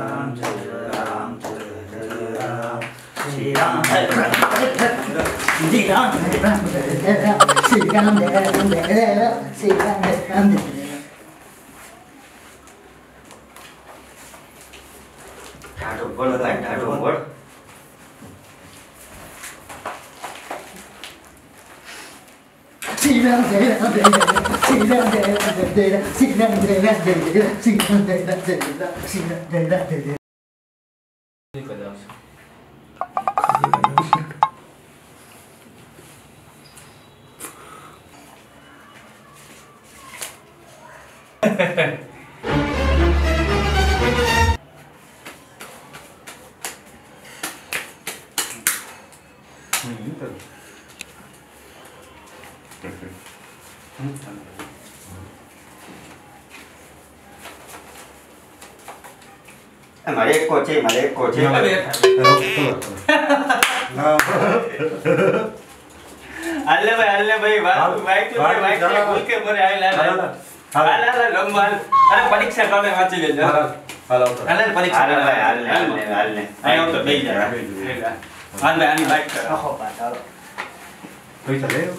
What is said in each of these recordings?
Ram, Ram, Ram, Shri Ram, Shri Ram, Shri Ram, Shri Ram, Shri Ram, Shri Ram, Shri Ram, Shri Ram, sin bandera, sin bandera, sin bandera, sin bandera, sin bandera, sin bandera. మరి ఎక్కువ వచ్చాయి మరి ఎక్కువ వచ్చాయి అల్లే భాయ్ అల్లే భాయ్ bike bike ఊరికే మరి ఆయన అలా లొమ్మ అరే పరీక్ష కావాలి వచ్చి లేదు హలో అల్లే పరీక్ష అల్లే అల్లే అల్లే అల్లే అయ్యో తో బేజారా అల్లే అని బైక్ కరో బాటా పోయి తలేవు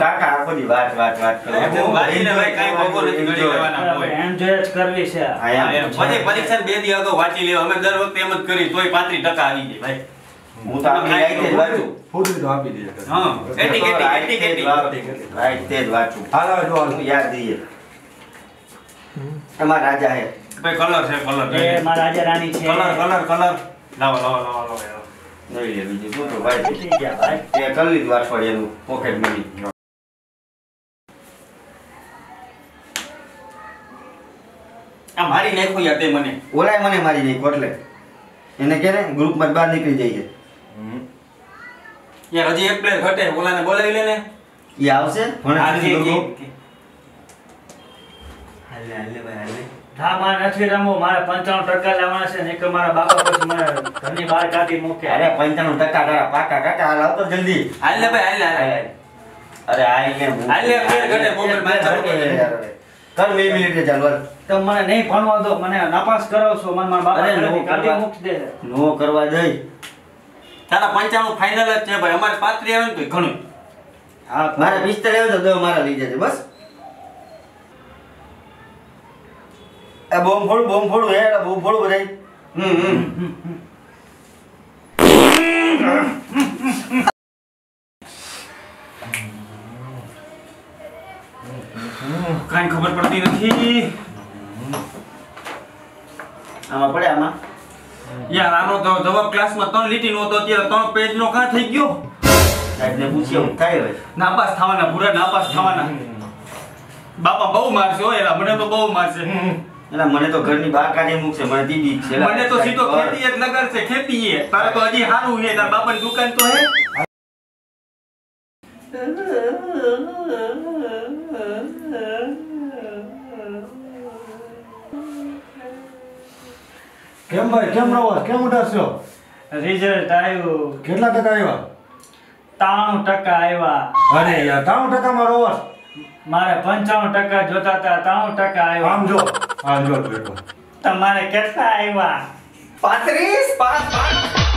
કાકા આખો વાત વાત વાત કરે. હું વાંચીને ભાઈ કઈ ભોગો નથી ગણી લેવાના હોય. એન્જોય જ કરવી છે. હા, હા, એમ. એમ. પછી પરીક્ષા બે દી અગાઉ વાંચી લેવા. અમે દર વખતે એમ જ કરી તોય પાંત્રીસ ટકા આવી જાય ભાઈ. હું તો આપણી રાઈતે જ વાંચું. હા એટી કેટી એટી કેટી રાઈતે જ વાંચું. હું યાદ દઈએ એમાં રાજા હે. ભાઈ કલર છે કલર. એ મારા રાજા રાણી છે. Colour colour colour. લાવો લાવો લાવો લાવો. નહીં બીજું શું તો ભાઈ થઈ ગયા ભાઈ તે કરી લીધું અઠવાડિયાનું પોકેટ મની આ મારી નાખ્યું યાર તે મને. ઓલાય મને મારી જાય એટલે. એને કે ને ગ્રુપમાં બહાર નીકળી જાય યાર હજી એક પ્લેયર ઘટે ઓલાને બોલાવી લે ને. એ આવશે? ભણે હાલે હાલે ભાઈ હાલે હા મારે નથી રમવું. મારે પંચાણું ટકા લેવાના છે ને એક મારા બાપા પછી મને ઘરની બહાર કાઢી મૂકે. અરે પંચાણું ટકા તારા પાકા કાકા હાલ આવતો જલ્દી. હાલે ભાઈ હાલે હાલે. અરે આ કે હાલ ને, પ્લેયર ઘટે મોબાઈલમાં ચાલુ કરી બે મિનિટે ચાલુ હાલ. તો મને નહીં ભણવા દો મને નાપાસ કરાવશો મને મારા બાપા અરે નો ઘરેથી કાઢી. મૂકી દે. નો કરવા દઈ તારા પંચાણું ફાઇનલ જ છે ભાઈ. અમારે પાંત્રી આવે ને તો ઘણું. હા મારે પિસ્તાલીસ આવે તો દો મારા લઈ જજે બસ. આ બોમ ફોડ બોમ્બ ફોડ હે આ બોમ ફોડ બધાય. હમ હમ. કઈ ખબર પડતી નથી. આમાં પડે આમાં? યાર આનો તો જવાબ ક્લાસમાં ત્રણ લીટી નો હતો અત્યારે ત્રણ પેજ નો કાં થઈ ગયો? સાહેબને પૂછીએ હું થાય હવે. નાપાસ થવાના પૂરા નાપાસ થવાના. બાપા બહુ મારશે હો એલા મને તો બહુ મારશે. એટલે મને તો ઘરની બહાર કાઢી મૂકશે મને તી બીક છે. મને તો સીધો ખેતી જ છે ખેતી એ. તારે તો હજી સારું છે તારા બાપાની દુકાન તો હે. કેમ ભાઈ કેમ રહો કેમ ઉઠાશો રિઝલ્ટ આવ્યું. કેટલા ટકા આવ્યા? ત્રાણું ટકા આવ્યા. અરે યાર ત્રાણું ટકામાં રોવસ મારે પંચાણું ટકા જોતા હતા ત્રાણું ટકા આવ્યા. આમ જો. બેટો તમારે કેટલા આવ્યા પાંત્રીસ? પાંચ પાંચ.